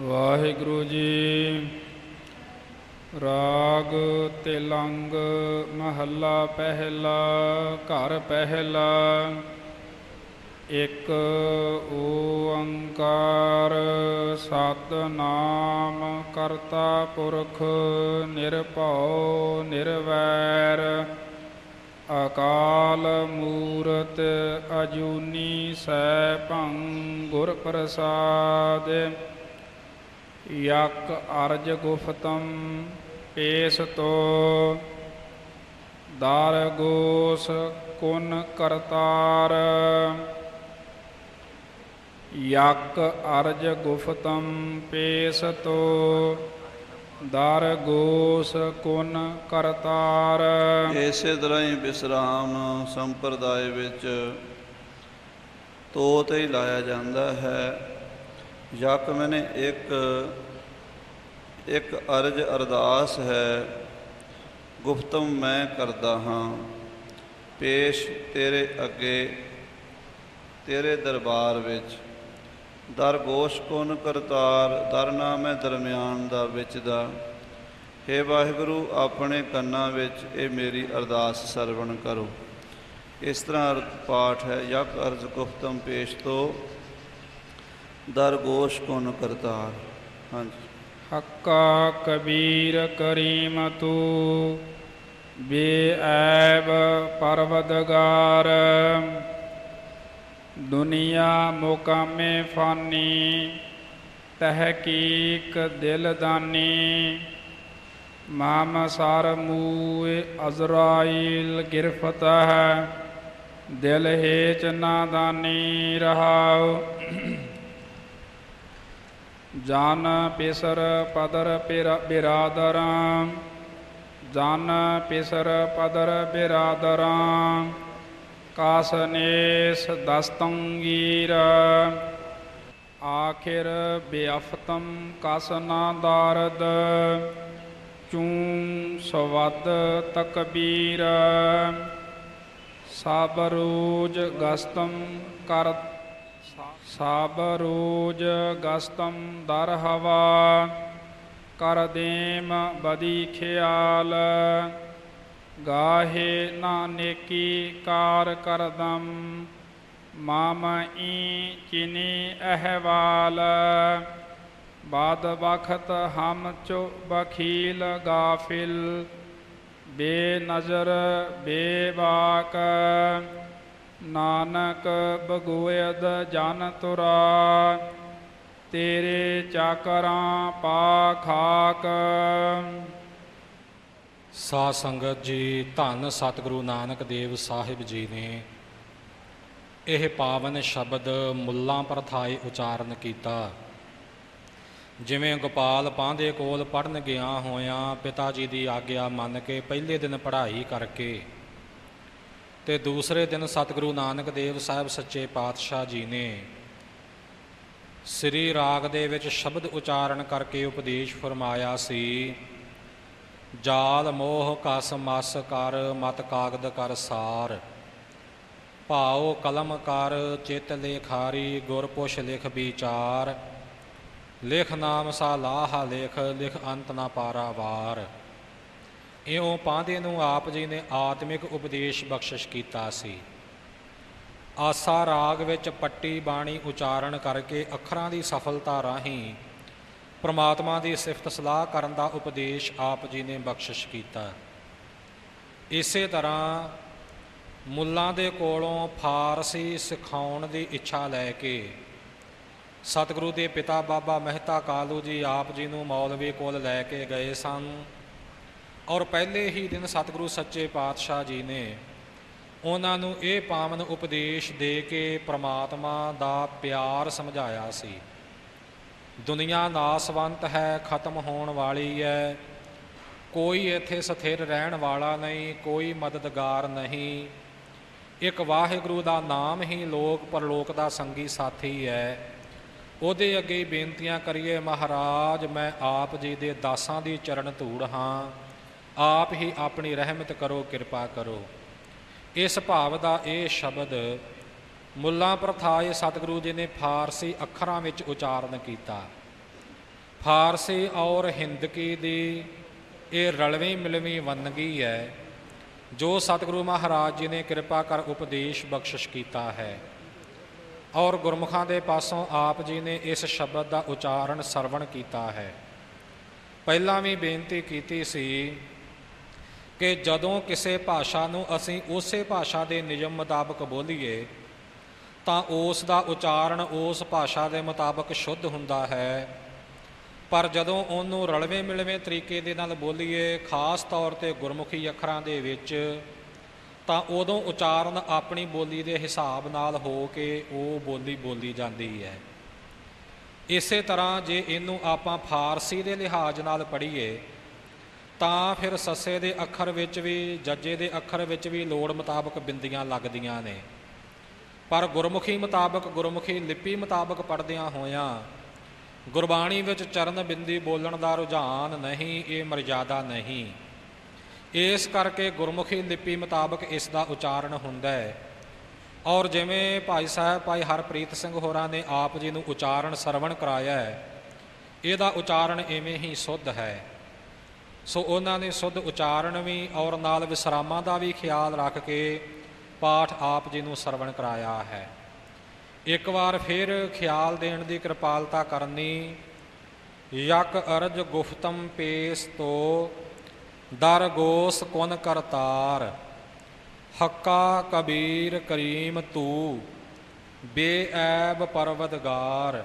ਵਾਹਿਗੁਰੂ ਜੀ। ਰਾਗ ਤਿਲੰਗ ਮਹੱਲਾ ਪਹਿਲਾ, ਘਰ ਪਹਿਲਾ। ਇੱਕ ਓੰਕਾਰ ਸਤਨਾਮ ਕਰਤਾ ਪੁਰਖ ਨਿਰਭਉ ਨਿਰਵੈਰ। ਅਕਾਲ ਮੂਰਤ ਅਜੂਨੀ ਸੈਭੰ ਗੁਰ ਪ੍ਰਸਾਦ ਯਕ ਅਰਜ ਗੁਫਤਮ ਪੇਸ ਤੋ ਦਰ ਗੋਸ ਕੁਨ ਕਰਤਾਰ। ਯਕ ਅਰਜ ਗੁਫਤਮ ਪੇਸ ਤੋ ਦਰ ਗੋਸ ਕੁਨ ਕਰਤਾਰ। ਇਸੇ ਤਰ੍ਹਾਂ ਹੀ ਵਿਸਰਾਮ ਸੰਪਰਦਾਇ ਵਿੱਚ ਤੋਤ ਹੀ ਲਾਇਆ ਜਾਂਦਾ ਹੈ। ਯਕ ਮੈਨੇ ਇੱਕ ਇੱਕ ਅਰਜ ਅਰਦਾਸ ਹੈ ਗੁਫਤਮ ਮੈਂ ਕਰਦਾ ਹਾਂ, ਪੇਸ਼ ਤੇਰੇ ਅੱਗੇ, ਤੇਰੇ ਦਰਬਾਰ ਵਿੱਚ। ਦਰ ਗੋਸ਼ ਕੋਨ ਕਰਤਾਰ, ਦਰ ਨਾਮ ਹੈ ਦਰਮਿਆਨ ਦਾ ਵਿੱਚ ਦਾ ਹੇ ਵਾਹਿਗੁਰੂ, ਆਪਣੇ ਕੰਨਾਂ ਵਿੱਚ ਇਹ ਮੇਰੀ ਅਰਦਾਸ ਸਰਵਣ ਕਰੋ। ਇਸ ਤਰ੍ਹਾਂ ਅਰਥ ਪਾਠ ਹੈ, ਯਕ ਅਰਜ਼ ਗੁਫਤਮ ਪੇਸ਼ ਤੋਂ ਦਰ ਗੋਸ਼ ਕੋਨ ਕਰਤਾਰ ਹਾਂਜੀ ਹੱਕਾ ਕਬੀਰ ਕਰੀਮ ਤੂ ਬੇਐਬ ਪਰਵਦਗਾਰ ਦੁਨੀਆ ਮੁਕਾਮੇ ਫਾਨੀ ਤਹਕੀਕ ਦਿਲ ਦਾਨੀ ਮਾਮ ਸਰ ਮੂਏ ਅਜ਼ਰਾਈਲ ਗਿਰਫਤ ਹੈ ਦਿਲ ਹੇਚ ਨਾਦਾਨੀ ਰਹਾਉ ਜਨ ਪੇਸਰ ਪਦਰ ਪਿਰ- ਬਿਰਾਦਰਾਂ ਜਨ ਪਿਸਰ ਪਦਰ ਬਿਰਾਦਰਾਂ ਕਾਸਨੇਸ ਦਸਤੰਗੀਰ ਆਖਿਰ ਬਿਅਫਤਮ ਕਸਨਾ ਦਾਰਦ। ਚੂੰ ਸਵਦ ਤਕਬੀਰ। ਸਾਬਰੂਜ ਗਸਤਮ ਕਰ ਸਭ ਰੋਜ ਗਸਤਮ ਦਰ ਹਵਾ ਕਰ ਦੇਮ ਬਦੀ ਖਿਆਲ। ਗਾਹੇ ਨਾਨੇਕੀ ਕਾਰ ਕਰਦਮ ਮਾਮ ਈ ਚਿਨੀ ਅਹਵਾਲ। ਬਾਦ ਬਖਤ ਹਮ ਚੋ ਬਖੀਲ ਗਾਫਿਲ, ਬੇਨਜ਼ਰ ਬੇਬਾਕ ਨਾਨਕ ਬਗੋਇਦ ਜਨ ਤੁਰਾ ਤੇਰੇ ਚਾਕਰਾਂ ਪਾ ਖਾਕ ਸਾਧ ਸੰਗਤ ਜੀ, ਧੰਨ ਸਤਿਗੁਰੂ ਨਾਨਕ ਦੇਵ ਸਾਹਿਬ ਜੀ ਨੇ ਇਹ ਪਾਵਨ ਸ਼ਬਦ ਮੁੱਲਾਂ ਪ੍ਰਥਾਏ ਉਚਾਰਨ ਕੀਤਾ। ਜਿਵੇਂ ਗੋਪਾਲ ਪਾਂਦੇ ਕੋਲ ਪੜਨ ਗਿਆ ਹੋਇਆਂ, ਪਿਤਾ ਜੀ ਦੀ ਆਗਿਆ ਮੰਨ ਕੇ ਪਹਿਲੇ ਦਿਨ ਪੜ੍ਹਾਈ ਕਰਕੇ ਤੇ ਦੂਸਰੇ ਦਿਨ ਸਤਿਗੁਰੂ ਨਾਨਕ ਦੇਵ ਸਾਹਿਬ ਸੱਚੇ ਪਾਤਸ਼ਾਹ ਜੀ ਨੇ ਸ੍ਰੀ ਰਾਗ ਦੇ ਵਿੱਚ ਸ਼ਬਦ ਉਚਾਰਨ ਕਰਕੇ ਉਪਦੇਸ਼ ਫਰਮਾਇਆ ਸੀ, ਜਾਲ ਮੋਹ ਕਸ ਮਸ ਕਰ, ਮਤ ਕਾਗਦ ਕਰ ਸਾਰ। ਭਾਉ ਕਲਮ ਕਰ, ਚਿਤ ਲੇਖਾਰੀ, ਗੁਰ ਪੁਛ ਲਿਖ ਵਿਚਾਰ। ਲਿਖ ਨਾਮ ਸਾ ਲਾਹ ਲਿਖ ਲਿਖ ਅੰਤ ਨਾ ਪਾਰਾਵਾਰ ਇਉਂ ਪਾਂਦੇ ਨੂੰ ਆਪ ਜੀ ਨੇ ਆਤਮਿਕ ਉਪਦੇਸ਼ ਬਖਸ਼ਿਸ਼ ਕੀਤਾ ਸੀ। ਆਸਾ ਰਾਗ ਵਿੱਚ ਪੱਟੀ ਬਾਣੀ ਉਚਾਰਨ ਕਰਕੇ ਅੱਖਰਾਂ ਦੀ ਸਫਲਤਾ ਰਾਹੀਂ ਪ੍ਰਮਾਤਮਾ ਦੀ ਸਿਫਤ ਸਲਾਹ ਕਰਨ ਦਾ ਉਪਦੇਸ਼ ਆਪ ਜੀ ਨੇ ਬਖਸ਼ਿਸ਼ ਕੀਤਾ। ਇਸੇ ਤਰ੍ਹਾਂ ਮੁੱਲਾਂ ਦੇ ਕੋਲੋਂ ਫਾਰਸੀ ਸਿਖਾਉਣ ਦੀ ਇੱਛਾ ਲੈ ਕੇ ਸਤਿਗੁਰੂ ਦੇ ਪਿਤਾ ਬਾਬਾ ਮਹਿਤਾ ਕਾਲੂ ਜੀ ਆਪ ਜੀ ਨੂੰ ਮੌਲਵੀ ਕੋਲ ਲੈ ਕੇ ਗਏ ਸਨ। ਔਰ ਪਹਿਲੇ ਹੀ ਦਿਨ ਸਤਿਗੁਰੂ ਸੱਚੇ ਪਾਤਸ਼ਾਹ ਜੀ ਨੇ ਉਹਨਾਂ ਨੂੰ ਇਹ ਪਾਵਨ ਉਪਦੇਸ਼ ਦੇ ਕੇ ਪ੍ਰਮਾਤਮਾ ਦਾ ਪਿਆਰ ਸਮਝਾਇਆ ਸੀ। ਦੁਨੀਆ ਨਾਸਵੰਤ ਹੈ, ਖਤਮ ਹੋਣ ਵਾਲੀ ਹੈ। ਕੋਈ ਇੱਥੇ ਸਥਿਰ ਰਹਿਣ ਵਾਲਾ ਨਹੀਂ, ਕੋਈ ਮਦਦਗਾਰ ਨਹੀਂ। ਇੱਕ ਵਾਹਿਗੁਰੂ ਦਾ ਨਾਮ ਹੀ ਲੋਕ ਪਰਲੋਕ ਦਾ ਸੰਗੀ ਸਾਥੀ ਹੈ। ਉਹਦੇ ਅੱਗੇ ਬੇਨਤੀਆਂ ਕਰੀਏ, ਮਹਾਰਾਜ, ਮੈਂ ਆਪ ਜੀ ਦੇ ਦਾਸਾਂ ਦੀ ਚਰਨ ਧੂੜ ਹਾਂ। ਆਪ ਹੀ ਆਪਣੀ ਰਹਿਮਤ ਕਰੋ, ਕਿਰਪਾ ਕਰੋ। ਇਸ ਭਾਵ ਦਾ ਇਹ ਸ਼ਬਦ ਮੁੱਲਾ ਪ੍ਰਥਾਏ ਸਤਿਗੁਰੂ ਜੀ ਨੇ ਫਾਰਸੀ ਅੱਖਰਾਂ ਵਿੱਚ ਉਚਾਰਨ ਕੀਤਾ। ਫਾਰਸੀ ਔਰ ਹਿੰਦਕੀ ਦੀ ਇਹ ਰਲਵੀਂ ਮਿਲਵੀਂ ਵੰਨਗੀ ਹੈ, ਜੋ ਸਤਿਗੁਰੂ ਮਹਾਰਾਜ ਜੀ ਨੇ ਕਿਰਪਾ ਕਰ ਉਪਦੇਸ਼ ਬਖਸ਼ਿਸ਼ ਕੀਤਾ ਹੈ। ਔਰ ਗੁਰਮੁਖਾਂ ਦੇ ਪਾਸੋਂ ਆਪ ਜੀ ਨੇ ਇਸ ਸ਼ਬਦ ਦਾ ਉਚਾਰਨ ਸਰਵਣ ਕੀਤਾ ਹੈ। ਪਹਿਲਾਂ ਵੀ ਬੇਨਤੀ ਕੀਤੀ ਸੀ ਕਿ ਜਦੋਂ ਕਿਸੇ ਭਾਸ਼ਾ ਨੂੰ ਅਸੀਂ ਉਸੇ ਭਾਸ਼ਾ ਦੇ ਨਿਯਮ ਮੁਤਾਬਕ ਬੋਲੀਏ, ਤਾਂ ਉਸ ਦਾ ਉਚਾਰਨ ਉਸ ਭਾਸ਼ਾ ਦੇ ਮੁਤਾਬਕ ਸ਼ੁੱਧ ਹੁੰਦਾ ਹੈ। ਪਰ ਜਦੋਂ ਉਹਨੂੰ ਰਲਵੇਂ ਮਿਲਵੇਂ ਤਰੀਕੇ ਦੇ ਨਾਲ ਬੋਲੀਏ, ਖਾਸ ਤੌਰ ਤੇ ਗੁਰਮੁਖੀ ਅੱਖਰਾਂ ਦੇ ਵਿੱਚ, ਤਾਂ ਉਦੋਂ ਉਚਾਰਨ ਆਪਣੀ ਬੋਲੀ ਦੇ ਹਿਸਾਬ ਨਾਲ ਹੋ ਕੇ ਉਹ ਬੋਲੀ ਬੋਲੀ ਜਾਂਦੀ ਹੈ। ਇਸੇ ਤਰ੍ਹਾਂ ਜੇ ਇਹਨੂੰ ਆਪਾਂ ਫਾਰਸੀ ਦੇ ਲਿਹਾਜ਼ ਨਾਲ ਪੜ੍ਹੀਏ ਤਾਂ ਫਿਰ ਸੱਸੇ ਦੇ ਅੱਖਰ ਵਿੱਚ ਵੀ, ਜੱਜੇ ਦੇ ਅੱਖਰ ਵਿੱਚ ਵੀ ਲੋੜ ਮੁਤਾਬਕ ਬਿੰਦੀਆਂ ਲੱਗਦੀਆਂ ਨੇ। ਪਰ ਗੁਰਮੁਖੀ ਮੁਤਾਬਕ ਗੁਰਮੁਖੀ ਲਿਪੀ ਮੁਤਾਬਕ ਪੜ੍ਹਦਿਆਂ ਹੋਇਆਂ ਗੁਰਬਾਣੀ ਵਿੱਚ ਚਰਨ ਬਿੰਦੀ ਬੋਲਣ ਦਾ ਰੁਝਾਨ ਨਹੀਂ, ਇਹ ਮਰਜ਼ਾਦਾ ਨਹੀਂ। ਇਸ ਕਰਕੇ ਗੁਰਮੁਖੀ ਲਿਪੀ ਮੁਤਾਬਕ ਇਸ ਦਾ ਉਚਾਰਨ ਹੁੰਦਾ ਹੈ। ਔਰ ਜਿਵੇਂ ਭਾਈ ਸਾਹਿਬ, ਭਾਈ ਹਰਪ੍ਰੀਤ ਸਿੰਘ ਹੋਰਾਂ ਨੇ ਆਪ ਜੀ ਨੂੰ ਉਚਾਰਨ ਸਰਵਣ ਕਰਾਇਆ ਹੈ, ਇਹਦਾ ਉਚਾਰਨ ਐਵੇਂ ਹੀ ਸੁੱਧ ਹੈ। ਸੋ ਉਹਨਾਂ ਨੇ ਸੁੱਧ ਉਚਾਰਨ ਵੀ ਔਰ ਨਾਲ ਵਿਸਰਾਮਾਂ ਦਾ ਵੀ ਖਿਆਲ ਰੱਖ ਕੇ ਪਾਠ ਆਪ ਜੀ ਨੂੰ ਸਰਵਣ ਕਰਾਇਆ ਹੈ। ਇੱਕ ਵਾਰ ਫਿਰ ਖਿਆਲ ਦੇਣ ਦੀ ਕਿਰਪਾਲਤਾ ਕਰਨੀ। ਯਕ ਅਰਜ ਗੁਫਤਮ ਪੇਸ ਤੋ, ਦਰ ਗੋਸ ਕੁਨ ਕਰਤਾਰ। ਹੱਕਾ ਕਬੀਰ ਕਰੀਮ ਤੂ, ਬੇਐਬ ਪਰਵਦਗਾਰ।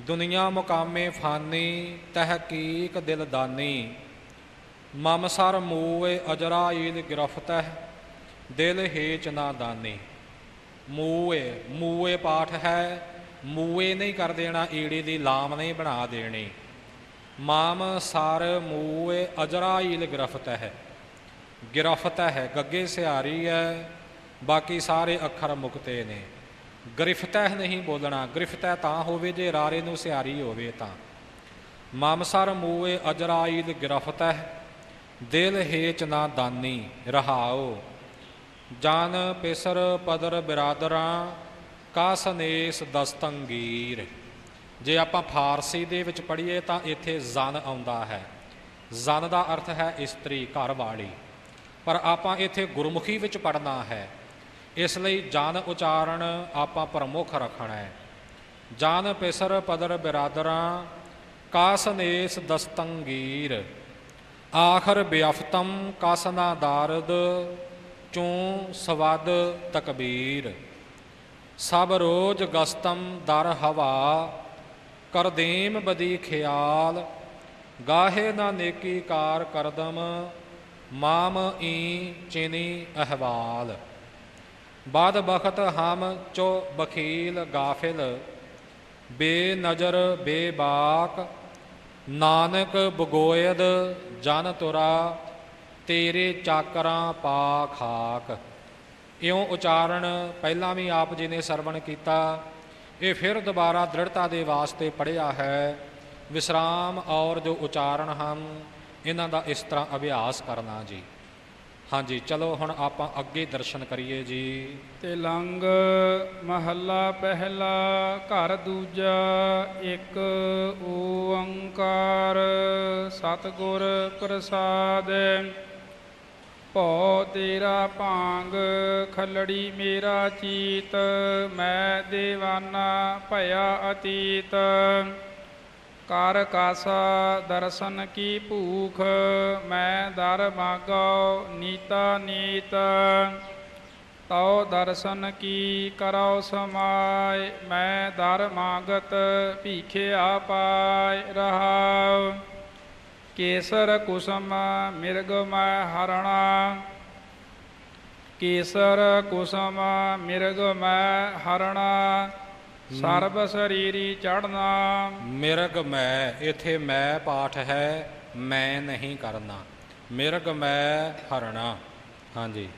ਦੁਨੀਆ ਮੁਕਾਮੇ ਫਾਨੀ, ਤਹਕੀਕ ਦਿਲਦਾਨੀ ਮਮ ਸਰ ਮੂਏ ਅਜਰਾਈਲ ਗ੍ਰਿਫਤਹ, ਦਿਲ ਹੇਚ ਨਾ ਦਾਨੀ। ਮੂਏ ਮੂਏ ਪਾਠ ਹੈ ਮੂਏ ਨਹੀਂ ਕਰ ਦੇਣਾ, ਈੜੀ ਦੀ ਲਾਮ ਨਹੀਂ ਬਣਾ ਦੇਣੀ। ਮਾਮ ਸਰ ਮੂਏ ਅਜਰਾਈਲ ਗ੍ਰਿਫਤ ਹੈ ਗ੍ਰਿਫਤ ਹੈ ਗੱਗੇ ਸਿਹਾਰੀ ਹੈ ਬਾਕੀ ਸਾਰੇ ਅੱਖਰ ਮੁਕਤੇ ਨੇ। ਗ੍ਰਿਫਤਹ ਨਹੀਂ ਬੋਲਣਾ, ਗ੍ਰਿਫਤਹ ਤਾਂ ਹੋਵੇ ਜੇ ਰਾਰੇ ਨੂੰ ਸਿਹਾਰੀ ਹੋਵੇ ਤਾਂ। ਮਾਮਸਰ ਮੂਏ ਅਜਰਾਈਲ ਗ੍ਰਿਫਤਹ ਦਿਲ ਹੇਚ ਨਾ ਦਾਨੀ ਰਹਾਓ ਜਨ ਪਿਸਰ ਪਦਰ ਬਿਰਾਦਰਾਂ, ਕਾ ਸਨੇਸ ਦਸਤੰਗੀਰ। ਜੇ ਆਪਾਂ ਫਾਰਸੀ ਦੇ ਵਿੱਚ ਪੜ੍ਹੀਏ ਤਾਂ ਇੱਥੇ ਜ਼ਨ ਆਉਂਦਾ ਹੈ। ਜ਼ਨ ਦਾ ਅਰਥ ਹੈ ਇਸਤਰੀ ਘਰ ਵਾਲੀ ਪਰ ਆਪਾਂ ਇੱਥੇ ਗੁਰਮੁਖੀ ਵਿੱਚ ਪੜਨਾ ਹੈ। ਇਸ ਲਈ ਜਨ ਉਚਾਰਨ ਆਪਾਂ ਪ੍ਰਮੁੱਖ ਰੱਖਣਾ ਹੈ। ਜਨ ਪਿਸਰ ਪਦਰ ਬਿਰਾਦਰਾਂ ਕਾਸਨੇਸ ਦਸਤੰਗੀਰ। ਆਖਰ ਬਿਅਫਤਮ ਕਾਸਨਾ ਦਾਰਦ, ਚੋਂ ਸਵਦ ਤਕਬੀਰ। ਸਭ ਰੋਜ ਗਸਤਮ ਦਰ ਹਵਾ, ਕਰਦੇਮ ਬਦੀ ਖਿਆਲ। ਗਾਹੇ ਨਾ ਨੇਕੀ ਕਾਰ ਕਰਦਮ, ਮਾਮ ਈ ਚਿਨੀ ਅਹਵਾਲ। ਬਦ ਬਖਤ ਹਮ ਚੋ ਬਖੀਲ ਗਾਫਿਲ, ਬੇ ਨਜ਼ਰ ਬੇਬਾਕ ਨਾਨਕ ਬਗੋਇਦ ਜਨ ਤੁਰਾ, ਤੇਰੇ ਚਾਕਰਾਂ ਪਾ ਖਾਕ। ਇਉਂ ਉਚਾਰਨ ਪਹਿਲਾਂ ਵੀ ਆਪ ਜੀ ਨੇ ਸਰਵਣ ਕੀਤਾ, ਇਹ ਫਿਰ ਦੁਬਾਰਾ ਦ੍ਰਿੜਤਾ ਦੇ ਵਾਸਤੇ ਪੜਿਆ ਹੈ। ਵਿਸਰਾਮ ਔਰ ਜੋ ਉਚਾਰਨ ਹਨ, ਇਹਨਾਂ ਦਾ ਇਸ ਤਰ੍ਹਾਂ ਅਭਿਆਸ ਕਰਨਾ ਜੀ। ਹਾਂਜੀ, ਚਲੋ ਹੁਣ ਆਪਾਂ ਅੱਗੇ ਦਰਸ਼ਨ ਕਰੀਏ ਜੀ। ਤੇ ਲੰਗ ਮਹੱਲਾ ਪਹਿਲਾ, ਘਰ ਦੂਜਾ, ਇੱਕ ਓੰਕਾਰ, ਸਤਿਗੁਰ ਪ੍ਰਸਾਦ। ਭਉ ਤੇਰਾ ਭਾਂਗ, ਖਲੜੀ ਮੇਰਾ ਚੀਤ, ਮੈਂ ਦੇਵਾਨਾ ਭਇਆ ਅਤੀਤ। ਕਰ ਕਾਸਾ ਦਰਸ਼ਨ ਕੀ ਭੂਖ, ਮੈਂ ਦਰ ਮਾਗੋ ਨੀਤਾ ਨੀਤ। ਤਉ ਦਰਸ਼ਨ ਕੀ ਕਰੋ ਸਮਾਇ ਮੈਂ ਦਰ ਮਾਗਤ ਭੀਖੇ ਪਾਇ ਰਹਾਉ। ਕੇਸਰ ਕੁਸਮ ਮਿਰਗ ਮੈਂ ਹਰਣਾ, ਕੇਸਰ ਕੁਸਮ ਮਿਰਗ ਮੈਂ ਹਰਣਾ। ਸਰਬ ਸਰੀਰੀ ਚੜਨਾ ਮਿਰਗ ਮੈਂ ਇਥੇ ਮੈਂ ਪਾਠ ਹੈ ਮੈਂ ਨਹੀਂ ਕਰਨਾ। ਮਿਰਗ ਮੈਂ ਹਰਣਾ। ਹਾਂਜੀ।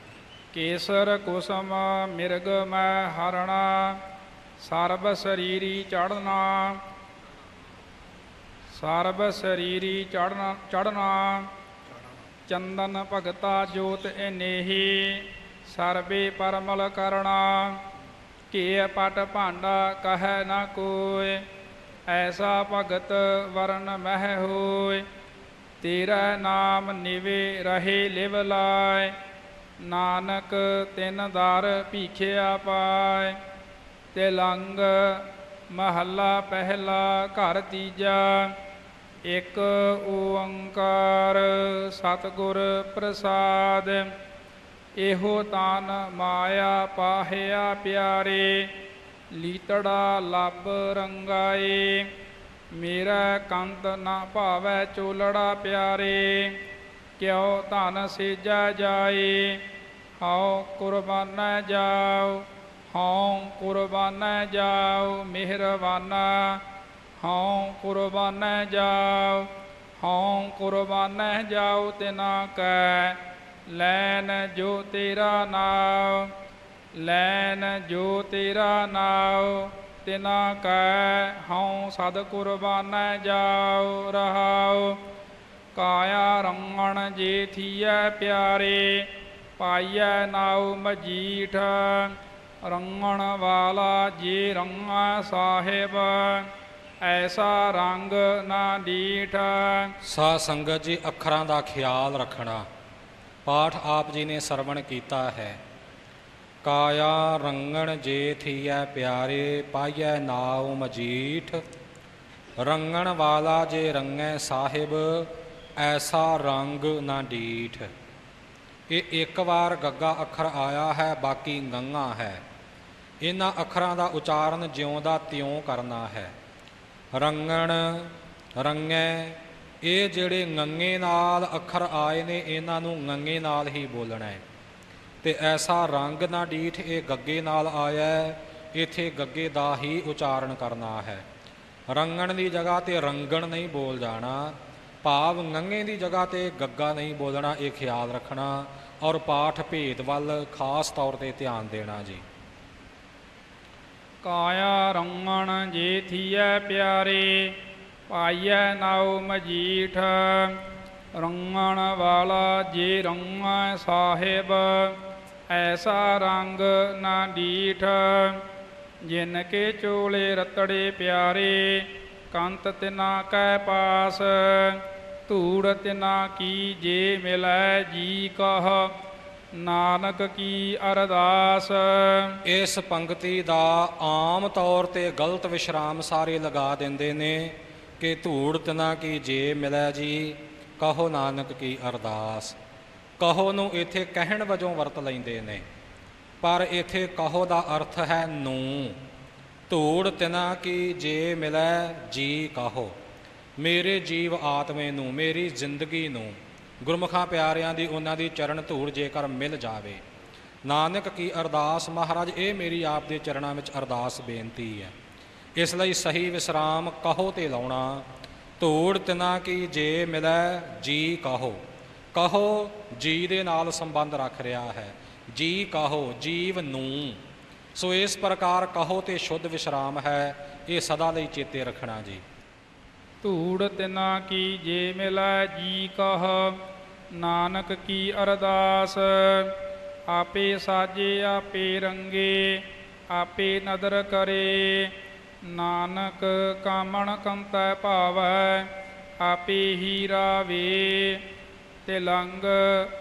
ਕੇਸਰ ਕੁਸਮ ਮਿਰਗ ਮੈਂ ਹਰਣਾ। ਸਰਬ ਸਰੀਰੀ ਚੜਨਾ ਸਰਬ ਸਰੀਰੀ ਚੜਨਾ ਚੜਨਾ ਚੰਦਨ ਭਗਤਾ ਜੋਤ ਇਨੇਹੀ ਸਰਬੇ ਪਰਮਲ ਕਰਣਾ। ਕੀ ਪਟ ਭਾਂਡਾ ਕਹੈ ਨਾ ਕੋਇ, ਐਸਾ ਭਗਤ ਵਰਨ ਮਹਿ ਹੋਏ ਤੇਰਾ ਨਾਮ ਨਿਵੇ ਰਹੇ ਲਿਵ ਲਾਇ, ਨਾਨਕ ਤਿਨ ਦਰ ਭੀਖਿਆ ਪਾਇ। ਤੇ ਲੰਗ ਮਹੱਲਾ ਪਹਿਲਾ ਘਰ ਤੀਜਾ, ਇੱਕ ਓੰਕਾਰ ਸਤਿਗੁਰ ਪ੍ਰਸਾਦ। ਇਹੋ ਤਨ ਮਾਇਆ ਪਾਹਿਆ ਪਿਆਰੇ, ਲੀਤੜਾ ਲੱਭ ਰੰਗਾਏ। ਮੇਰਾ ਕੰਤ ਨਾ ਭਾਵੈ ਚੋਲੜਾ ਪਿਆਰੇ, ਕਿਉ ਧਨ ਸੇਜਾ ਜਾਏ। ਹਉ ਕੁਰਬਾਨਾ ਜਾਓ, ਹਉ ਕੁਰਬਾਨਾ ਜਾਓ, ਮਿਹਰਬਾਨਾ। ਹਉ ਕੁਰਬਾਨਾ ਜਾਓ, ਹਉ ਕੁਰਬਾਨਾ ਜਾਓ ਤਿਨਾ ਕੈ ਲੈਨ ਜੋ ਤੇਰਾ ਨਾਮ ਲੈਨ ਜੋ ਤੇਰਾ ਨਾਮ ਤਿਨਾ ਕੈ ਹਉ ਸਦ ਕੁਰਬਾਨਾ ਜਾਓ ਰਹਾਓ ਕਾਇਆ ਰੰਗਣ ਜੇ ਥੀਐ ਪਿਆਰੇ, ਪਾਈਐ ਨਾਉ ਮਜੀਠ। ਰੰਗਣ ਵਾਲਾ ਜੇ ਰੰਗਾ ਸਾਹਿਬ, ਐਸਾ ਰੰਗ ਨਾ ਡੀਠ ਸਾ ਸੰਗਤ ਜੀ ਅੱਖਰਾਂ ਦਾ ਖਿਆਲ ਰੱਖਣਾ। ਪਾਠ ਆਪ ਜੀ ਨੇ ਸਰਵਣ ਕੀਤਾ ਹੈ। ਕਾਇਆ ਰੰਗਣ ਜੇ ਥੀਐ ਪਿਆਰੇ, ਪਾਈਐ ਨਾਉ ਮਜੀਠ। ਰੰਗਣ ਵਾਲਾ ਜੇ ਰੰਗੈ ਸਾਹਿਬ, ਐਸਾ ਰੰਗ ਨਾ ਡੀਠ। ਇਹ ਇੱਕ ਵਾਰ ਗੱਗਾ ਅੱਖਰ ਆਇਆ ਹੈ, ਬਾਕੀ ਗੰਗਾ ਹੈ। ਇਹਨਾਂ ਅੱਖਰਾਂ ਦਾ ਉਚਾਰਨ ਜਿਉਂ ਦਾ ਤਿਉਂ ਕਰਨਾ ਹੈ। ਰੰਗਣ, ਰੰਗੈ ਇਹ ਜਿਹੜੇ ਨੰਗੇ ਨਾਲ ਅੱਖਰ ਆਏ ਨੇ ਇਹਨਾਂ ਨੂੰ ngੰਗੇ ਨਾਲ ਹੀ ਬੋਲਣਾ ਹੈ। ਤੇ ਐਸਾ ਰੰਗ ਨਾ ਡੀਠ ਇਹ ਗੱਗੇ ਨਾਲ ਆਇਆ ਹੈ, ਇੱਥੇ ਗੱਗੇ ਦਾ ਹੀ ਉਚਾਰਨ ਕਰਨਾ ਹੈ। ਰੰਗਣ ਦੀ ਜਗ੍ਹਾ ਤੇ ਰੰਗਣ ਨਹੀਂ ਬੋਲ ਜਾਣਾ ਭਾਵ ਨੰਗੇ ਦੀ ਜਗ੍ਹਾ ਤੇ ਗੱਗਾ ਨਹੀਂ ਬੋਲਣਾ ਇਹ ਖਿਆਲ ਰੱਖਣਾ ਔਰ ਪਾਠ ਭੇਦ ਵੱਲ ਖਾਸ ਤੌਰ ਤੇ ਧਿਆਨ ਦੇਣਾ ਜੀ। ਕਾਇਆ ਰੰਗਣ ਜੇ ਥੀਐ ਪਿਆਰੇ ਪਾਈਐ ਨਾਉ ਮਜੀਠ, ਰੰਗਣ ਵਾਲਾ ਜੇ ਰੰਗਾ ਸਾਹਿਬ, ਐਸਾ ਰੰਗ ਨਾ ਡੀਠ। ਜਿਨ ਕੇ ਚੋਲੇ ਰਤੜੇ ਪਿਆਰੇ, ਕੰਤ ਤਿਨਾ ਕੈ ਪਾਸ। ਧੂੜ ਤਿਨਾ ਕੀ ਜੇ ਮਿਲੈ ਜੀ ਕਹ, ਨਾਨਕ ਕੀ ਅਰਦਾਸ। ਇਸ ਪੰਕਤੀ ਦਾ ਆਮ ਤੌਰ ਤੇ ਗਲਤ ਵਿਸ਼ਰਾਮ ਸਾਰੇ ਲਗਾ ਦਿੰਦੇ ਨੇ। ਕਿ ਧੂੜ ਤਨਾ ਕੀ ਜੇ ਮਿਲੈ ਜੀ, ਕਹੋ ਨਾਨਕ ਕੀ ਅਰਦਾਸ। ਕਹੋ ਨੂੰ ਇੱਥੇ ਕਹਿਣ ਵਜੋਂ ਵਰਤ ਲੈਂਦੇ ਨੇ, ਪਰ ਇੱਥੇ ਕਹੋ ਦਾ ਅਰਥ ਹੈ ਨੂੰ ਧੂੜ ਤਨਾ ਕੀ ਜੇ ਮਿਲੈ, ਜੀ ਕਹੋ, ਮੇਰੇ ਜੀਵ ਆਤਮੇ ਨੂੰ, ਮੇਰੀ ਜ਼ਿੰਦਗੀ ਨੂੰ, ਗੁਰਮੁਖਾਂ ਪਿਆਰਿਆਂ ਦੀ ਉਹਨਾਂ ਦੀ ਚਰਨ ਧੂੜ ਜੇਕਰ ਮਿਲ ਜਾਵੇ। ਨਾਨਕ ਕੀ ਅਰਦਾਸ, ਮਹਾਰਾਜ, ਇਹ ਮੇਰੀ ਆਪ ਦੇ ਚਰਨਾਂ ਵਿੱਚ ਅਰਦਾਸ ਬੇਨਤੀ ਹੈ। ਇਸ ਲਈ ਸਹੀ ਵਿਸਰਾਮ ਕਹੋ ਤੇ ਲਾਉਣਾ, ਧੂੜ ਤਿਨਾ ਕੀ ਜੇ ਮਿਲੈ ਜੀ ਕਹੋ। ਕਹੋ, ਜੀ ਦੇ ਨਾਲ ਸੰਬੰਧ ਰੱਖ ਰਿਹਾ ਹੈ। ਜੀ ਕਹੋ, ਜੀਵ ਨੂੰ ਸੋ ਇਸ ਪ੍ਰਕਾਰ ਕਹੋ ਤੇ ਸ਼ੁੱਧ ਵਿਸਰਾਮ ਹੈ, ਇਹ ਸਦਾ ਲਈ ਚੇਤੇ ਰੱਖਣਾ ਜੀ। ਧੂੜ ਤਿਨਾ ਕੀ ਜੇ ਮਿਲੈ ਜੀ ਕਹ, ਨਾਨਕ ਕੀ ਅਰਦਾਸ? ਆਪੇ ਸਾਜੇ, ਆਪੇ ਰੰਗੇ, ਆਪੇ ਨਦਰ ਕਰੇ। ਨਾਨਕ ਕਾਮਣ ਕੰਤੈ ਭਾਵੈ, ਆਪੇ ਹੀ ਰਾਵੇ ਤਿਲੰਗ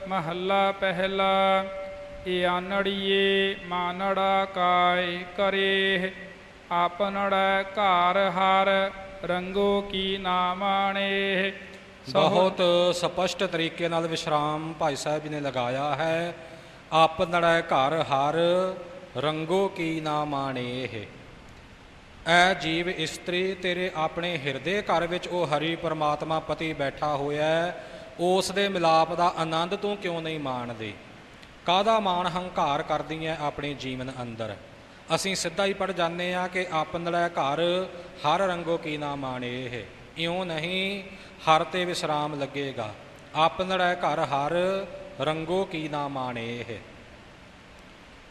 ਮਹੱਲਾ ਪਹਿਲਾ, ਏ ਆਨੜੀਏ ਮਾਨੜਾ ਕਾਇ ਕਰੇ ਆਪਨੜਾ ਘਰ ਹਰ ਰੰਗੋ ਕੀ ਨਾਮਾਣੇ ਬਹੁਤ ਸਪਸ਼ਟ ਤਰੀਕੇ ਨਾਲ ਵਿਸ਼ਰਾਮ ਭਾਈ ਸਾਹਿਬ ਜੀ ਨੇ ਲਗਾਇਆ ਹੈ। ਆਪਨੜਾ ਘਰ ਹਰ ਰੰਗੋ ਕੀ ਨਾਮਾਣੇ ਐ ਜੀਵ ਇਸਤਰੀ ਤੇਰੇ ਆਪਣੇ ਹਿਰਦੇ ਘਰ ਵਿੱਚ ਉਹ ਹਰੀ ਪਰਮਾਤਮਾ ਪਤੀ ਬੈਠਾ ਹੋਇਆ ਉਸ ਦੇ ਮਿਲਾਪ ਦਾ ਆਨੰਦ ਤੂੰ ਕਿਉਂ ਨਹੀਂ ਮਾਣਦੀ? ਕਾਹਦਾ ਮਾਣ ਹੰਕਾਰ ਕਰਦੀ ਐ ਆਪਣੇ ਜੀਵਨ ਅੰਦਰ? ਅਸੀਂ ਸਿੱਧਾ ਹੀ ਪੜ ਜਾਂਦੇ ਆ ਕਿ ਆਪਨੜਾ ਘਰ ਹਰ ਰੰਗੋ ਕੀ ਨਾ ਮਾਣੇ ਇਹ। ਇਉਂ ਨਹੀਂ, ਹਰ ਤੇ ਵਿਸਰਾਮ ਲੱਗੇਗਾ। ਆਪਨੜਾ ਘਰ ਹਰ ਰੰਗੋ ਕੀ ਨਾ ਮਾਣੇ ਇਹ।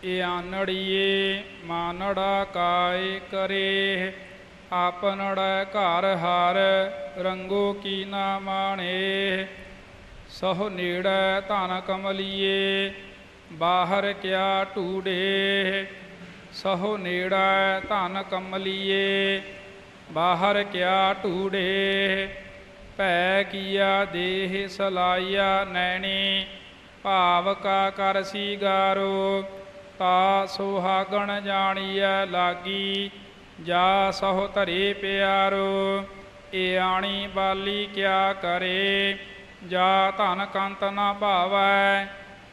ਏ ਆਨੜੀਏ ਮਾਨੜਾ ਕਾਇ ਕਰੇ ਆਪਨੜਾ ਘਰ ਹਰ ਰੰਗੋ ਕੀ ਨਾ ਮਾਣੇ ਸਹੁ ਨੇੜੈ ਧਨ ਕਮਲੀਏ, ਬਾਹਰ ਕਿਆ ਢੂੜੇ ਸਹੁ ਨੇੜੈ ਧਨ ਕਮਲੀਏ, ਬਾਹਰ ਕਿਆ ਢੂੜੇ ਭੈ ਕੀਆ ਦੇਹ ਸਲਾਈਆ ਨੈਣੀ, ਭਾਵ ਕਾ ਕਰ ਸੀਗਾਰੋ ਤਾ ਸੁਹਾਗਣ ਜਾਣੀਐ ਲਾਗੀ, ਜਾ ਸਹੁ ਧਰੇ ਪਿਆਰੋ, ਏ ਆਣੀ ਬਾਲੀ ਕਿਆ ਕਰੇ, ਜਾ ਧਨ ਕੰਤ ਨਾ ਭਾਵੈ